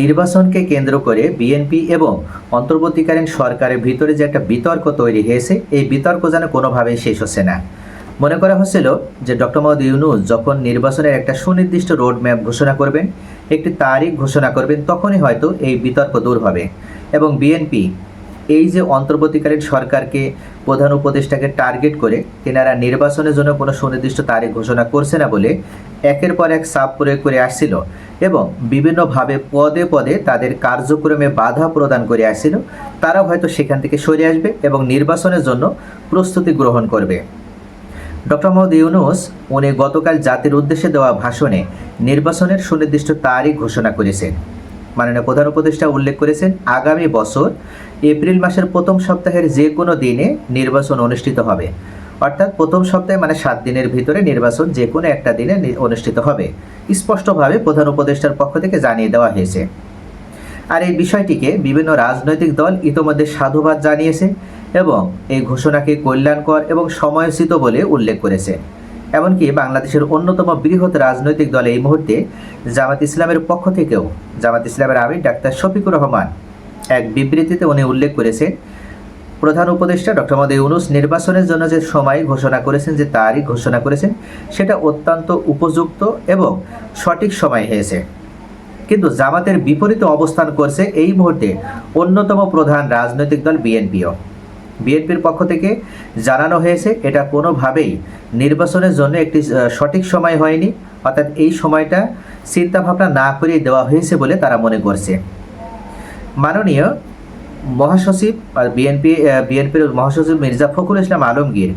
নির্বাচনকে কেন্দ্র করে বিএনপি এবং অন্তর্বর্তীকালীন সরকারের ভিতরে যে একটা বিতর্ক তৈরি হয়েছে, এই বিতর্ক যেন কোনোভাবেই শেষ হচ্ছে না। মনে করা হচ্ছিল যে ডক্টর মোহাম্মদ ইউনুস যখন নির্বাচনের একটা সুনির্দিষ্ট রোড ম্যাপ ঘোষণা করবেন, একটি তারিখ ঘোষণা করবেন, তখনই হয়তো এই বিতর্ক দূর হবে। এবং বিএনপি এই যে অন্তর্বর্তীকালীন সরকারকে প্রধান উপদেষ্টাকে টার্গেট করে তেনারা নির্বাচনের জন্য কোনো সুনির্দিষ্ট তারিখ ঘোষণা করছে না বলে একের পর এক চাপ প্রয়োগ করে আসছিল এবং বিভিন্নভাবে পদে পদে তাদের কার্যক্রমে বাধা প্রদান করে আসছিল। তারাও হয়তো সেখান থেকে সরে আসবে এবং নির্বাচনের জন্য প্রস্তুতি গ্রহণ করবে। ডক্টর মোহাম্মদ ইউনুস, উনি গতকাল জাতির উদ্দেশ্যে দেওয়া ভাষণে নির্বাচনের সুনির্দিষ্ট তারিখ ঘোষণা করেছেন। মাননীয় প্রধান উপদেষ্টা উল্লেখ করেছেন, আগামী বছর এপ্রিল মাসের প্রথম সপ্তাহের যে কোনো দিনে নির্বাচন অনুষ্ঠিত হবে। অর্থাৎ প্রথম সপ্তাহে মানে সাত দিনের ভিতরে নির্বাচন যে কোনো একটা দিনে অনুষ্ঠিত হবে। স্পষ্টভাবে প্রধান উপদেষ্টার পক্ষ থেকে জানিয়ে দেওয়া হয়েছে। আর এই বিষয়টিকে বিভিন্ন রাজনৈতিক দল ইতোমধ্যে সাধুবাদ জানিয়েছে এবং এই ঘোষণাকে কল্যাণকর এবং সময়োচিত বলে উল্লেখ করেছে। এমনকি বাংলাদেশের অন্যতম বৃহৎ রাজনৈতিক দল এই মুহূর্তে জামাত ইসলামের পক্ষ থেকেও, জামাত ইসলামের আমির ডাক্তার শফিকুর রহমান, এক বিবৃতিতে উনি উল্লেখ করেছেন, প্রধান উপদেষ্টা ডক্টর মোহাম্মদ ইউনুস নির্বাচনের জন্য যে সময় ঘোষণা করেছেন, যে তারিখ ঘোষণা করেছেন, সেটা অত্যন্ত উপযুক্ত এবং সঠিক সময় হয়েছে। কিন্তু জামাতের বিপরীতে অবস্থান করছে এই মুহূর্তে অন্যতম প্রধান রাজনৈতিক দল বিএনপিও। বিএনপির পক্ষ থেকে জানানো হয়েছে, এটা কোনোভাবেই নির্বাচনের জন্য একটি সঠিক সময় হয়নি, অর্থাৎ এই সময়টা চিন্তাভাবনা না করেই দেওয়া হয়েছে বলে তারা মনে করছে। মাননীয় মহাসচিব আর বিএনপি বিএনপির মহাসচিব মির্জা ফখরুল ইসলাম আলমগীর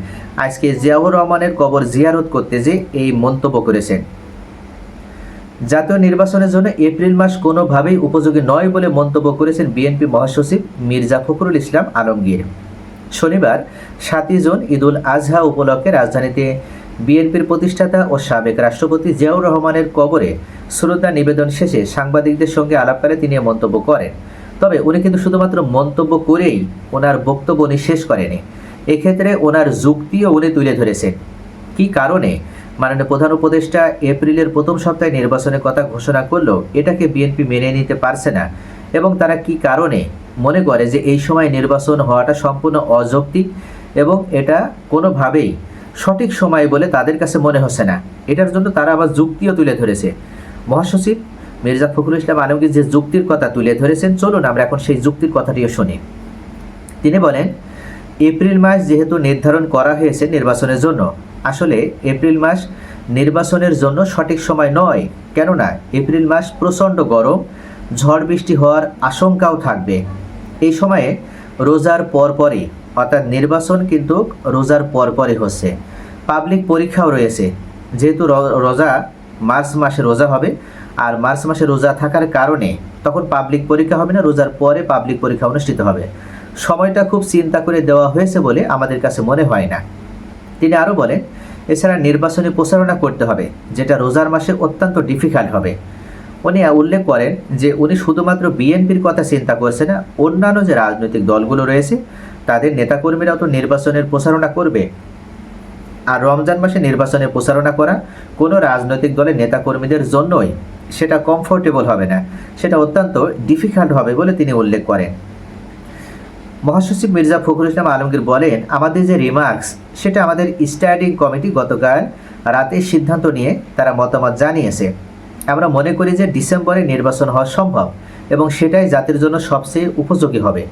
আজকে জিয়াউর রহমানের কবর জিয়ারত করতে যে এই মন্তব্য করেছেন। জাতীয় নির্বাচনের জন্য এপ্রিল মাস কোনোভাবেই উপযোগী নয় বলে মন্তব্য করেছেন বিএনপি মহাসচিব মির্জা ফখরুল ইসলাম আলমগীর। শনিবার, সাতই জুন, ঈদুল আজহা উপলক্ষে রাজধানীতে বিএনপির প্রতিষ্ঠাতা ও সাবেক রাষ্ট্রপতি জিয়াউর রহমানের কবরে শ্রদ্ধা নিবেদন শেষে সাংবাদিকদের সঙ্গে আলাপকালে তিনি মন্তব্য করেন। তবে উনি কিন্তু শুধুমাত্র মন্তব্য করেই ওনার বক্তব্য উনি শেষ করেনি এক্ষেত্রে ওনার যুক্তিও উনি তুলে ধরেছেন। কী কারণে? মাননীয় প্রধান উপদেষ্টা এপ্রিলের প্রথম সপ্তাহে নির্বাচনের কথা ঘোষণা করলেও এটাকে বিএনপি মেনে নিতে পারছে না এবং তারা কি কারণে মনে করে যে এই সময় নির্বাচন হওয়াটা সম্পূর্ণ অযৌক্তিক এবং এটা কোনোভাবেই সঠিক সময় বলে তাদের কাছে মনে হচ্ছে না। এটার জন্য তারা আবার যুক্তিও তুলে ধরেছে। মহাসচিব মির্জা ফখরুল ইসলাম আলমগীর যে যুক্তির কথা তুলে ধরেছেন, চলুন আমরা এখন সেই যুক্তির কথাটিও শুনি। তিনি বলেন, এপ্রিল মাস যেহেতু নির্ধারণ করা হয়েছে নির্বাচনের জন্য, আসলে এপ্রিল মাস নির্বাচনের জন্য সঠিক সময় নয়। কেননা, এপ্রিল মাস প্রচণ্ড গরম, ঝড় বৃষ্টি হওয়ার আশঙ্কাও থাকবে। এই সময়ে রোজার পর পরপরই, অর্থাৎ নির্বাচন কিন্তু রোজার পর পরপরই হচ্ছে। পাবলিক পরীক্ষাও রয়েছে। যেহেতু রোজা মার্চ মাসে রোজা হবে, আর মার্চ মাসে রোজা থাকার কারণে তখন পাবলিক পরীক্ষা হবে না, রোজার পরে পাবলিক পরীক্ষা অনুষ্ঠিত হবে। সময়টা খুব চিন্তা করে দেওয়া হয়েছে বলে আমাদের কাছে মনে হয় না। তিনি আরও বলেন, এছাড়া নির্বাচনী প্রচারণা করতে হবে, যেটা রোজার মাসে অত্যন্ত ডিফিকাল্ট হবে। উনি উল্লেখ করেন যে উনি শুধুমাত্র বিএনপির কথা চিন্তা করছে না, অন্যান্য যে রাজনৈতিক দলগুলো রয়েছে, তাদের নেতাকর্মীরাও তো নির্বাচনের প্রচারণা করবে। আর রমজান মাসে নির্বাচনে প্রচারণা করা কোনো রাজনৈতিক দলের নেতাকর্মীদের জন্যই সেটা কমফোর্টেবল হবে না। সেটা অত্যন্ত ডিফিকাল্ট হবে বলে তিনি উল্লেখ করেন। মহাসচিব মির্জা ফখরুল ইসলাম আলমগীর বলেন, আমাদের যে রিমার্কস সেটা আমাদের স্ট্যান্ডিং কমিটি গতকাল রাতে সিদ্ধান্ত নিয়ে তারা মতামত জানিয়েছে। আমরা মনে করি যে ডিসেম্বরে নির্বাচন হওয়া সম্ভব এবং সেটাই জাতির জন্য সবচেয়ে উপযোগী হবে।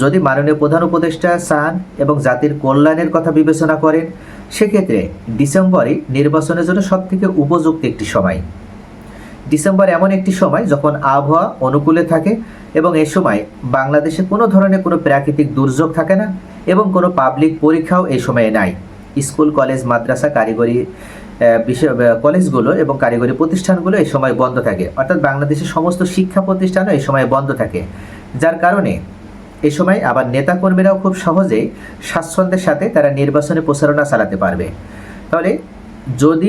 যদি মাননীয় প্রধান উপদেষ্টা চান এবং জাতির কল্যাণের কথা বিবেচনা করেন, সেক্ষেত্রে ডিসেম্বরে নির্বাচনের জন্য সবথেকে উপযুক্ত একটি সময়। ডিসেম্বর এমন একটি সময় যখন আবহাওয়া অনুকূলে থাকে এবং এ সময় বাংলাদেশে কোনো ধরনের কোনো প্রাকৃতিক দুর্যোগ থাকে না এবং কোনো পাবলিক পরীক্ষাও এই সময়ে নাই। স্কুল, কলেজ, মাদ্রাসা, কারিগরি কলেজগুলো এবং কারিগরি প্রতিষ্ঠানগুলো এই সময় বন্ধ থাকে। অর্থাৎ বাংলাদেশের সমস্ত শিক্ষা প্রতিষ্ঠানও এই সময় বন্ধ থাকে। যার কারণে এই সময় আবার নেতাকর্মীরাও খুব সহজেই স্বাচ্ছন্দ্যের সাথে তারা নির্বাচনে প্রচারণা চালাতে পারবে। তাহলে যদি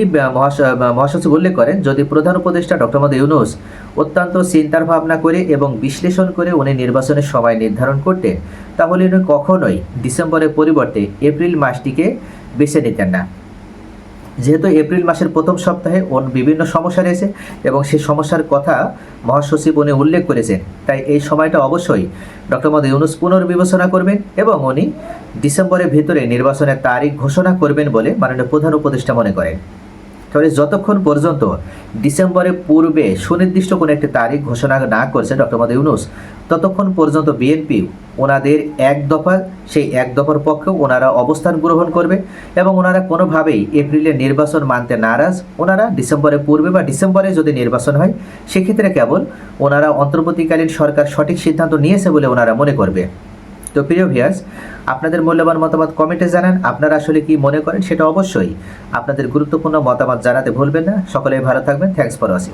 মহাসচিব উল্লেখ করেন, যদি প্রধান উপদেষ্টা ডক্টর মোহাম্মদ ইউনুস অত্যন্ত চিন্তার ভাবনা করে এবং বিশ্লেষণ করে উনি নির্বাচনের সময় নির্ধারণ করতেন, তাহলে উনি কখনোই ডিসেম্বরের পরিবর্তে এপ্রিল মাসটিকে বেছে নিতেন না। যেহেতু এপ্রিল মাসের প্রথম সপ্তাহে ওর বিভিন্ন সমস্যা রয়েছে এবং সেই সমস্যার কথা মহাসচিব উনি উল্লেখ করেছেন। তাই এই সময়টা অবশ্যই ডক্টর মোদী ইউনুস পুনর্বিবেচনা করবেন এবং উনি ডিসেম্বরের ভিতরে নির্বাচনের তারিখ ঘোষণা করবেন বলে মাননীয় প্রধান উপদেষ্টা মনে করেন। তাহলে যতক্ষণ পর্যন্ত ডিসেম্বরের পূর্বে সুনির্দিষ্ট কোনো একটি তারিখ ঘোষণা না করছে ডক্টর মোদী ইউনুস, ততক্ষণ পর্যন্ত বিএনপি ওনাদের এক দফা, সেই এক দফার পক্ষেও ওনারা অবস্থান গ্রহণ করবে এবং ওনারা কোনোভাবেই এপ্রিলের নির্বাচন মানতে নারাজ। ওনারা ডিসেম্বরের পূর্বে বা ডিসেম্বরে যদি নির্বাচন হয়, সেক্ষেত্রে কেবল ওনারা অন্তর্বর্তীকালীন সরকার সঠিক সিদ্ধান্ত নিয়েছে বলে ওনারা মনে করবে। তো প্রিয় ভিয়াস আপনাদের মূল্যবান মতামত কমেন্টে জানান। আপনারা আসলে কি মনে করেন সেটা অবশ্যই আপনাদের গুরুত্বপূর্ণ মতামত জানাতে ভুলবেন না। সকলেই ভালো থাকবেন। Thanks for watching